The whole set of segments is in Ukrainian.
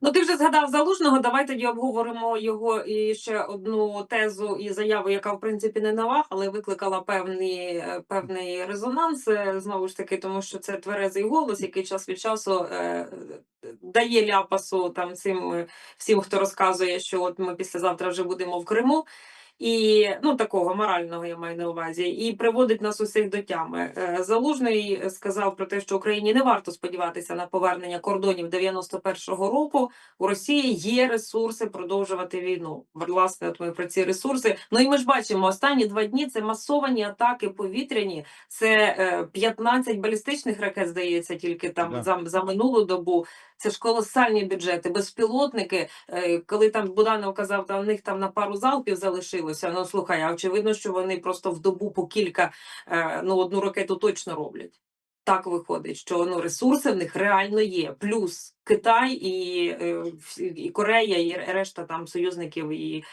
Ну, ти вже згадав залужного. Давай тоді обговоримо його і ще одну тезу і заяву, яка в принципі не нова, але викликала певний, е, певний резонанс. е, Знову ж таки, тому що це тверезий голос, який час від часу е, дає ляпасу там цим е, всім, хто розказує, що от ми післязавтра вже будемо в Криму. І ну такого морального я маю на увазі, і приводить нас усіх до тями. Е, Залужний сказав про те, що Україні не варто сподіватися на повернення кордонів 91-го року. У Росії є ресурси продовжувати війну. Власне, от ми про ці ресурси. Ну і ми ж бачимо останні два дні. Це масовані атаки повітряні. Це е, 15 балістичних ракет, здається, тільки там Да. за, за минулу добу. Це ж колосальні бюджети, безпілотники. Е, коли там Буданов казав, там в них там на пару залпів залишилося. Ну слухай, а очевидно, що вони просто в добу по кілька, е, ну одну ракету точно роблять. Так виходить, що ну ресурси в них реально є. Плюс Китай і, е, і Корея, і решта там союзників і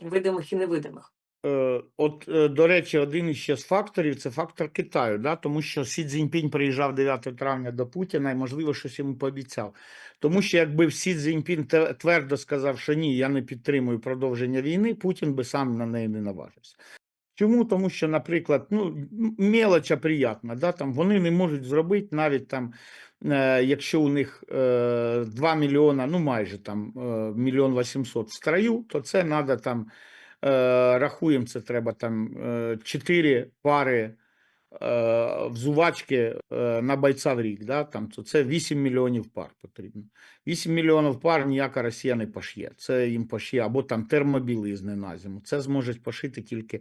видимих і невидимих. Е, От, е, до речі, один із ще з факторів це фактор Китаю, да? тому що Сі Цзіньпінь приїжджав 9 травня до Путіна і, можливо, щось йому пообіцяв. Тому що якби Сі Цзіньпінь твердо сказав, що ні, я не підтримую продовження війни, Путін би сам на неї не наважився. Чому? Тому що, наприклад, ну, мелоча приятна, да? там, вони не можуть зробити навіть там, е, якщо у них е, 2 мільйона, ну майже там мільйон 800 в строю, то це треба там рахуємо, це треба там е, 4 пари е, взувачки е, на бойця в рік, да, там, то це 8 мільйонів пар потрібно. 8 мільйонів пар ніяка Росія не пошє. Це їм пошє, або там термобілизни на зиму. Це зможуть пошити тільки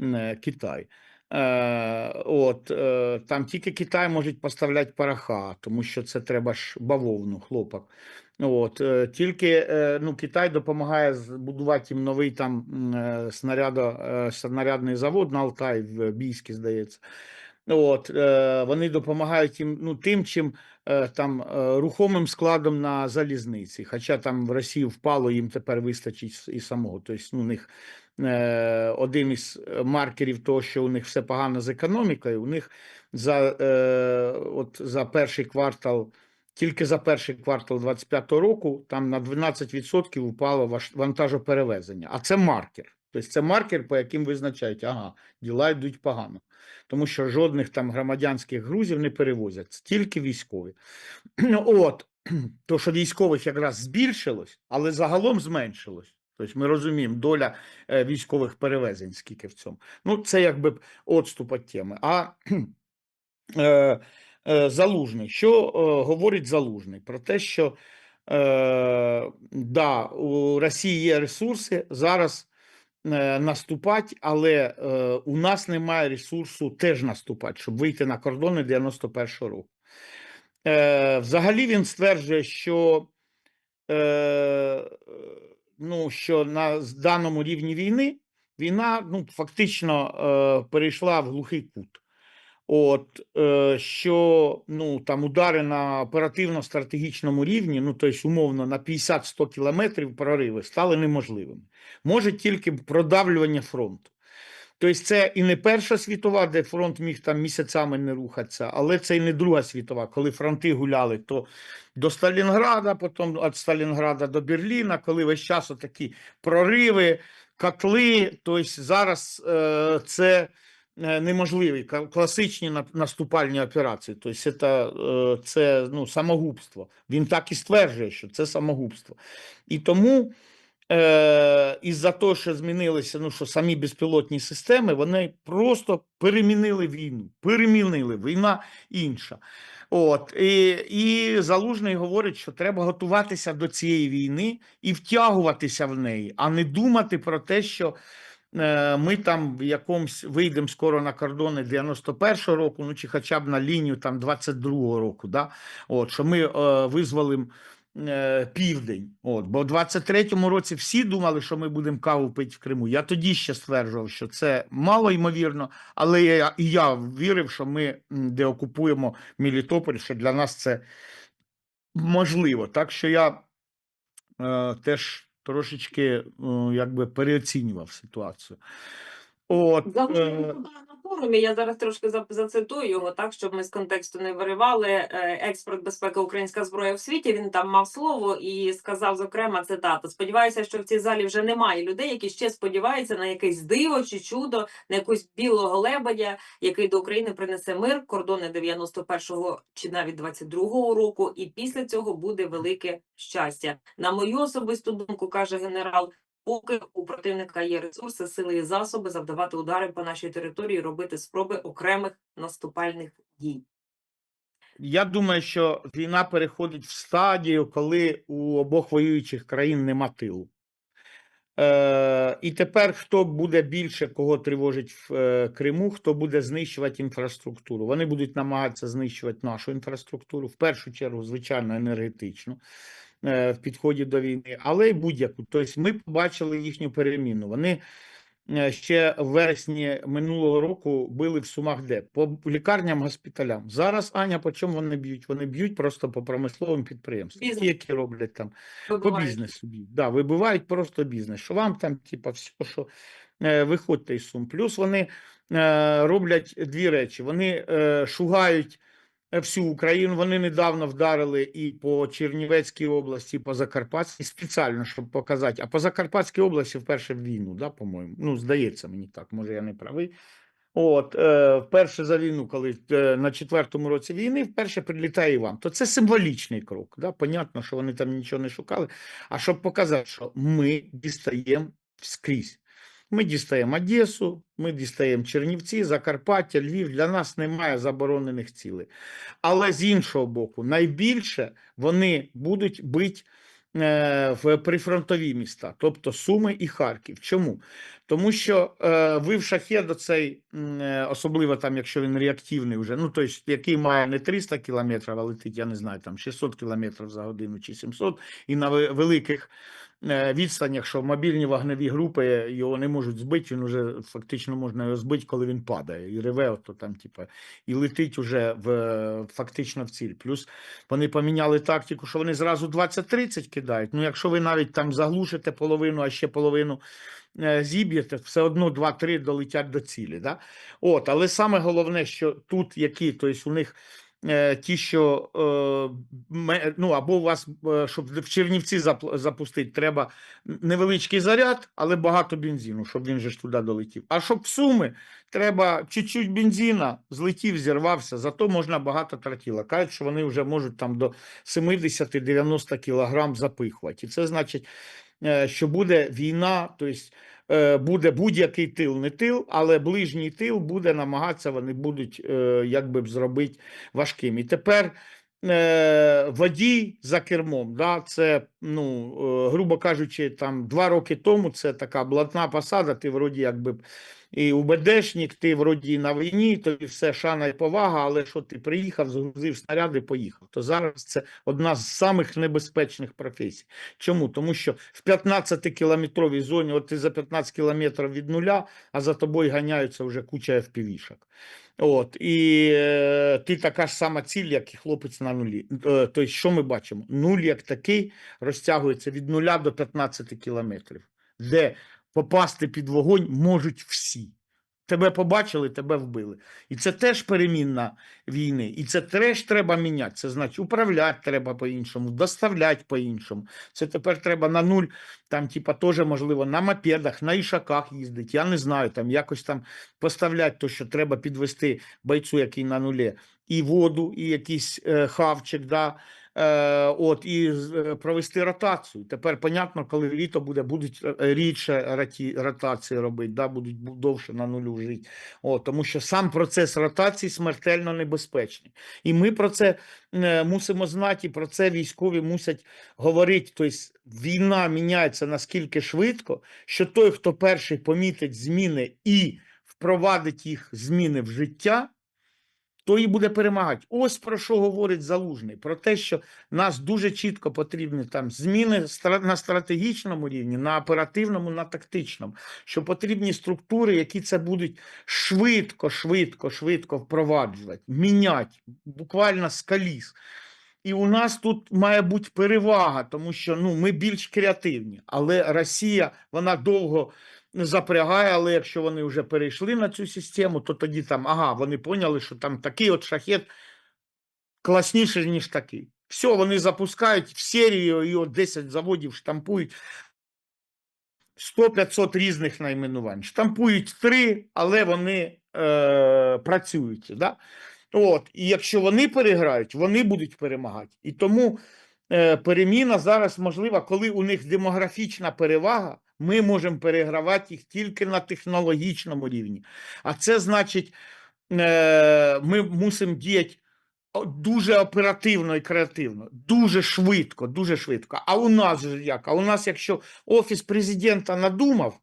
е, Китай. Е, от, е, там тільки Китай може поставляти пороха, тому що це треба ж бавовну, хлопок. От, е, тільки е, ну, Китай допомагає збудувати їм новий там е, снарядо, снарядний завод на Алтай в Бійській, здається. От, вони допомагають їм ну, тим, чим там рухомим складом на залізниці. Хоча там в Росії впало, їм тепер вистачить і самого. Тобто, ну, у них один із маркерів того, що у них все погано з економікою, у них за, от, за перший квартал. Тільки за перший квартал 25-го року там на 12% впало ваш- вантажоперевезення. А це маркер. Тобто це маркер, по яким визначають, ага, діла йдуть погано. Тому що жодних там громадянських грузів не перевозять, тільки військові. Ну, От, то, що військових якраз збільшилось, але загалом зменшилось. Тобто ми розуміємо, доля е, військових перевезень, скільки в цьому. Ну, це якби отступ від теми. А е, Залужний. Що е, говорить Залужний? Про те, що е, да, у Росії є ресурси зараз е, наступати, але е, у нас немає ресурсу теж наступати, щоб вийти на кордони 91-го року. Е, взагалі він стверджує, що, е, ну, що на даному рівні війни війна ну, фактично е, перейшла в глухий кут. От, е, що ну, там удари на оперативно-стратегічному рівні, ну, тобто, умовно, на 50-100 кілометрів прориви стали неможливими. Може тільки продавлювання фронту. Тобто, це і не Перша світова, де фронт міг там місяцями не рухатися, але це і не Друга світова, коли фронти гуляли то до Сталінграда, потім від Сталінграда до Берліна, коли весь час такі прориви, котли. Тобто зараз е, це неможливі класичні наступальні операції. Тобто це, е, це ну, самогубство. Він так і стверджує, що це самогубство. І тому е, із-за того, що змінилися, ну що самі безпілотні системи, вони просто перемінили війну. Перемінили. Війна інша. От і, і Залужний говорить, що треба готуватися до цієї війни і втягуватися в неї, а не думати про те, що е, ми там в якомусь вийдемо скоро на кордони 91-го року, ну чи хоча б на лінію там 22-го року. Да? От, що ми е, визволимо е, південь. От, бо в 23-му році всі думали, що ми будемо каву пити в Криму. Я тоді ще стверджував, що це мало ймовірно, але я, і я вірив, що ми деокупуємо Мелітополь, що для нас це можливо. Так що я е, теж трошечки е, якби переоцінював ситуацію. От, Залужний форумі. Я зараз трошки за- зацитую його, так щоб ми з контексту не виривали. Е, Експерт безпеки українська зброя в світі. Він там мав слово і сказав, зокрема, цитата: Сподіваюся, що в цій залі вже немає людей, які ще сподіваються на якесь диво чи чудо, на якусь білого лебедя, який до України принесе мир, кордони 91-го чи навіть 22-го року, і після цього буде велике щастя. На мою особисту думку, каже генерал. Поки у противника є ресурси, сили і засоби завдавати удари по нашій території, робити спроби окремих наступальних дій. Я думаю, що війна переходить в стадію, коли у обох воюючих країн нема тилу. Е, і тепер хто буде більше кого тривожить в е, Криму, хто буде знищувати інфраструктуру? Вони будуть намагатися знищувати нашу інфраструктуру, в першу чергу, звичайно, енергетичну в підході до війни, але й будь-яку. Тобто ми побачили їхню переміну. Вони е, ще в вересні минулого року били в Сумах де? По лікарням, госпіталям. Зараз, Аня, по чому вони б'ють? Вони б'ють просто по промисловим підприємствам, Бізнес. які роблять там по бізнесу б'ють. Да, вибивають просто бізнес. Що вам там, типа, все, що е, виходьте із сум. Плюс вони е, роблять дві речі: вони е, шугають е, всю Україну. Вони недавно вдарили і по Чернівецькій області, і по Закарпатській, спеціально, щоб показати. А по Закарпатській області вперше війну, да, по-моєму. Ну, здається мені так, може я не правий. От, е, вперше за війну, коли е, на четвертому році війни вперше прилітає Іван, то це символічний крок. Да? Понятно, що вони там нічого не шукали. А щоб показати, що ми дістаємо скрізь. Ми дістаємо Одесу, ми дістаємо Чернівці, Закарпаття, Львів. Для нас немає заборонених цілей. Але з іншого боку, найбільше вони будуть бити е, в прифронтові міста, тобто Суми і Харків. Чому? Тому що е, вив шахед оцей, м, е, особливо там, якщо він реактивний вже, ну тобто, який має не 300 кілометрів, а летить, я не знаю, там 600 кілометрів за годину чи 700, і на великих відстанях, що мобільні вогневі групи його не можуть збити, він вже фактично можна його збити, коли він падає, і реве, ото там, типа, і летить уже в, е, фактично в ціль. Плюс вони поміняли тактику, що вони зразу 20-30 кидають. Ну, якщо ви навіть там заглушите половину, а ще половину е, зіб'єте, все одно 2-3 долетять до цілі. Да? От, але саме головне, що тут які, тобто у них е, ті, що е, ну, або у вас, е, щоб в Чернівці запустити, треба невеличкий заряд, але багато бензину, щоб він же ж туди долетів. А щоб в Суми, треба чуть-чуть бензина, злетів, зірвався, зато можна багато тротіла. Кажуть, що вони вже можуть там до 70-90 кілограм запихувати. І це значить, е, що буде війна, тобто е, буде будь-який тил, не тил, але ближній тил буде намагатися, вони будуть е, якби зробити важким. І тепер е, водій за кермом, да, це, ну, е, грубо кажучи, там два роки тому це така блатна посада, ти вроді якби і УБДшник, ти вроді на війні, тобі все шана і повага, але що ти приїхав, згрузив снаряди, поїхав. То зараз це одна з самих небезпечних професій. Чому? Тому що в 15-кілометровій зоні, от ти за 15 кілометрів від нуля, а за тобою ганяються вже куча FPV-шок. От, і е, ти така ж сама ціль, як і хлопець на нулі. Е, тобто, що ми бачимо? Нуль як такий розтягується від нуля до 15 кілометрів, де попасти під вогонь можуть всі. Тебе побачили, тебе вбили. І це теж перемінна війни. І це теж треба міняти. Це значить управляти треба по-іншому, доставляти по-іншому. Це тепер треба на нуль, там, типа, теж можливо, на мопедах, на ішаках їздити. Я не знаю, там якось там поставляти то, що треба підвести бойцю, який на нулі, і воду, і якийсь е, хавчик, да, е, от, і е, провести ротацію. Тепер, понятно, коли літо буде, будуть е, рідше роті, ротації робити, да, будуть довше на нулю жити. От, тому що сам процес ротації смертельно небезпечний. І ми про це е, мусимо знати, і про це військові мусять говорити. Тобто війна міняється наскільки швидко, що той, хто перший помітить зміни і впровадить їх зміни в життя, той і буде перемагати. Ось про що говорить Залужний: про те, що нас дуже чітко потрібні там зміни на стратегічному рівні, на оперативному, на тактичному, що потрібні структури, які це будуть швидко, швидко, швидко впроваджувати, міняти, буквально з коліс. І у нас тут має бути перевага, тому що ну, ми більш креативні. Але Росія вона довго запрягає, але якщо вони вже перейшли на цю систему, то тоді там, ага, вони поняли, що там такий от шахет класніший, ніж такий. Все, вони запускають в серію, і от 10 заводів штампують 100-500 різних найменувань. Штампують три, але вони е, працюють. Да? От, і якщо вони переграють, вони будуть перемагати. І тому е, переміна зараз можлива, коли у них демографічна перевага, ми можемо перегравати їх тільки на технологічному рівні. А це значить, е, ми мусимо діяти дуже оперативно і креативно, дуже швидко, дуже швидко. А у нас же як? А у нас, якщо офіс президента надумав,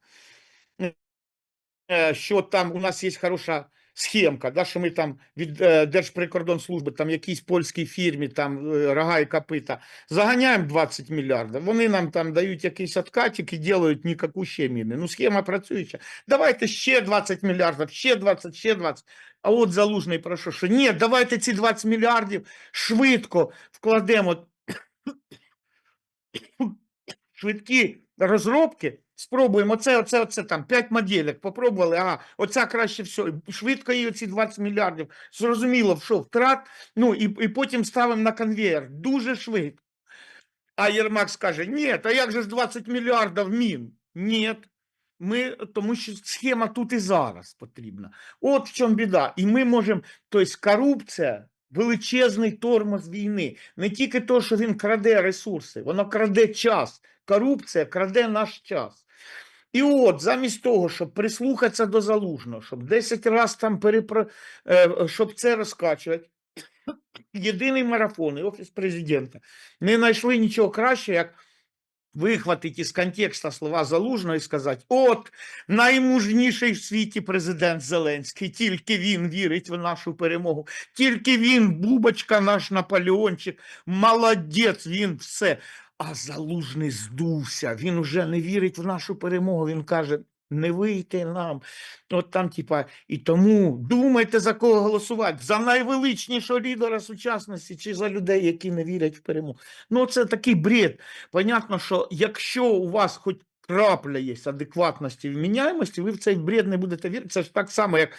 е, що там у нас є хороша схемка, да, що ми там від е, Держприкордонслужби, там якійсь польській фірмі, там е, рога і копита, заганяємо 20 мільярдів, вони нам там дають якийсь откатик і роблять ніяку ще міни. Ну, схема працююча. Давайте ще 20 мільярдів, ще 20, ще 20. А от Залужний прошу, що ні, давайте ці 20 мільярдів швидко вкладемо швидкі розробки, спробуємо оце, оце, оце там 5 моделек, попробували, ага, оця краще все, швидко її оці 20 мільярдів, зрозуміло, що втрат, ну і, і потім ставимо на конвейер, дуже швидко. А Єрмак скаже, ні, а як же ж 20 мільярдів мін? Ні, ми, тому що схема тут і зараз потрібна. От в чому біда. І ми можемо, тобто корупція, величезний тормоз війни. Не тільки то, що він краде ресурси, воно краде час. Корупція краде наш час. І от, замість того, щоб прислухатися до залужного, щоб 10 разів там перепро... е, щоб це розкачувати, єдиний марафон і офіс президента не знайшли нічого краще, як вихватити із контекста слова залужного і сказати: от наймужніший в світі президент Зеленський, тільки він вірить в нашу перемогу, тільки він, бубочка, наш Наполеончик, молодець, він все. А залужний здувся, він уже не вірить в нашу перемогу. Він каже: не вийти нам. От там, типа, і тому думайте за кого голосувати: за найвеличнішого лідера сучасності чи за людей, які не вірять в перемогу. Ну, це такий бред. Понятно, що якщо у вас хоч крапля є адекватності вміняємості, ви в цей бред не будете вірити. Це ж так само, як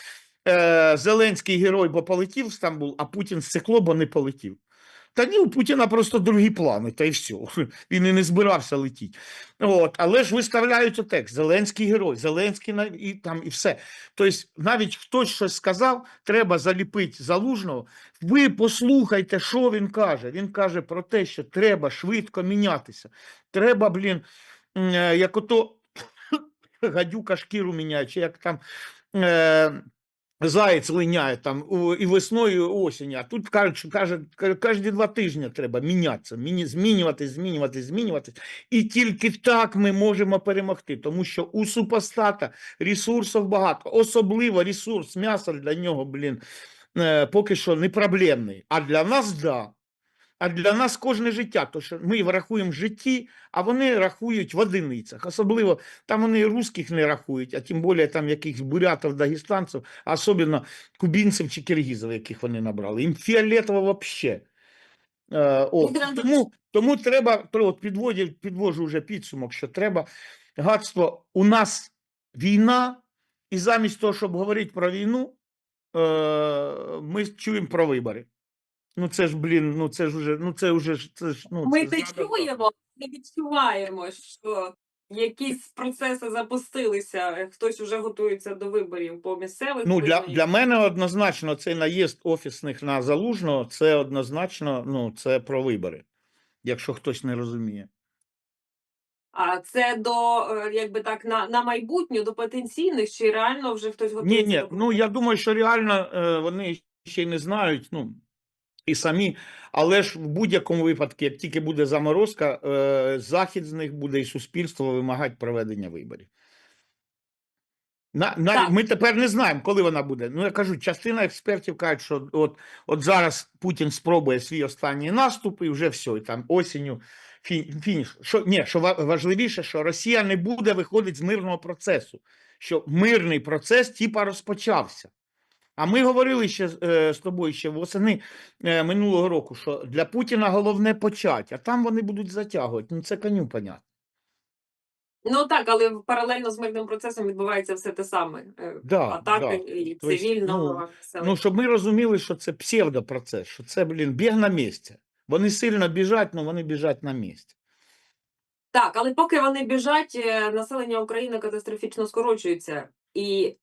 е, Зеленський герой, бо полетів в Стамбул, а Путін стекло, бо не полетів. Та ні, у Путіна просто другі плани, та й все. Він і не збирався летіти. От, але ж виставляють текст Зеленський герой, Зеленський і там і все. Тобто, навіть хтось щось сказав, треба заліпити залужного. Ви послухайте, що він каже. Він каже про те, що треба швидко мінятися. Треба, блін, е, як ото гадюка шкіру міняє, чи як там. Заєць линяє там і весною, і осінь. А тут кажуть, що каже, кожні два тижні треба мінятися, змінюватись, змінюватись, змінюватись. І тільки так ми можемо перемогти, тому що у супостата ресурсів багато, особливо ресурс м'яса для нього, блін, е, поки що не проблемний. А для нас да. А для нас кожне життя, то що ми рахуємо в житті, а вони рахують в одиницях. Особливо там вони і русських не рахують, а тим більше там якихось бурятів, дагестанців, а особливо кубінців чи киргізів, яких вони набрали. Їм фіолетово взагалі. Е, о, тому, тому треба, от підводю, підвожу вже підсумок, що треба гадство. У нас війна, і замість того, щоб говорити про війну, е, ми чуємо про вибори. Ну це ж, блін, ну це ж уже, ну це вже ж, це ж, ну, Ми це це ж надо- чуємо, не відчуваємо, що якісь процеси запустилися, е, хтось вже готується до виборів по місцевих. Ну, для, виборів. для мене однозначно цей наїзд офісних на залужного, це однозначно, ну, це про вибори, якщо хтось не розуміє. А це до е, якби так на, на майбутнє, до потенційних, чи реально вже хтось Ні, готується? ні, до ну я думаю, що реально е, вони ще й не знають, ну і самі, але ж в будь-якому випадку, як тільки буде заморозка, е, захід з них буде і суспільство вимагати проведення виборів. На, на, ми тепер не знаємо, коли вона буде. Ну, я кажу, частина експертів кажуть, що от, от зараз Путін спробує свій останній наступ, і вже все, і там осінню фі- фініш. Що, ні, що важливіше, що Росія не буде виходити з мирного процесу, що мирний процес типа розпочався. А ми говорили ще е, з тобою ще восени е, минулого року, що для Путіна головне почати, а там вони будуть затягувати. Ну це коню понятно. Ну так, але паралельно з мирним процесом відбувається все те саме. е, Да, Атаки да. і цивільного ну. Ну, щоб ми розуміли, що це псевдопроцес, що це, блін, біг на місці. Вони сильно біжать, але вони біжать на місці. Так, але поки вони біжать, населення України катастрофічно скорочується. І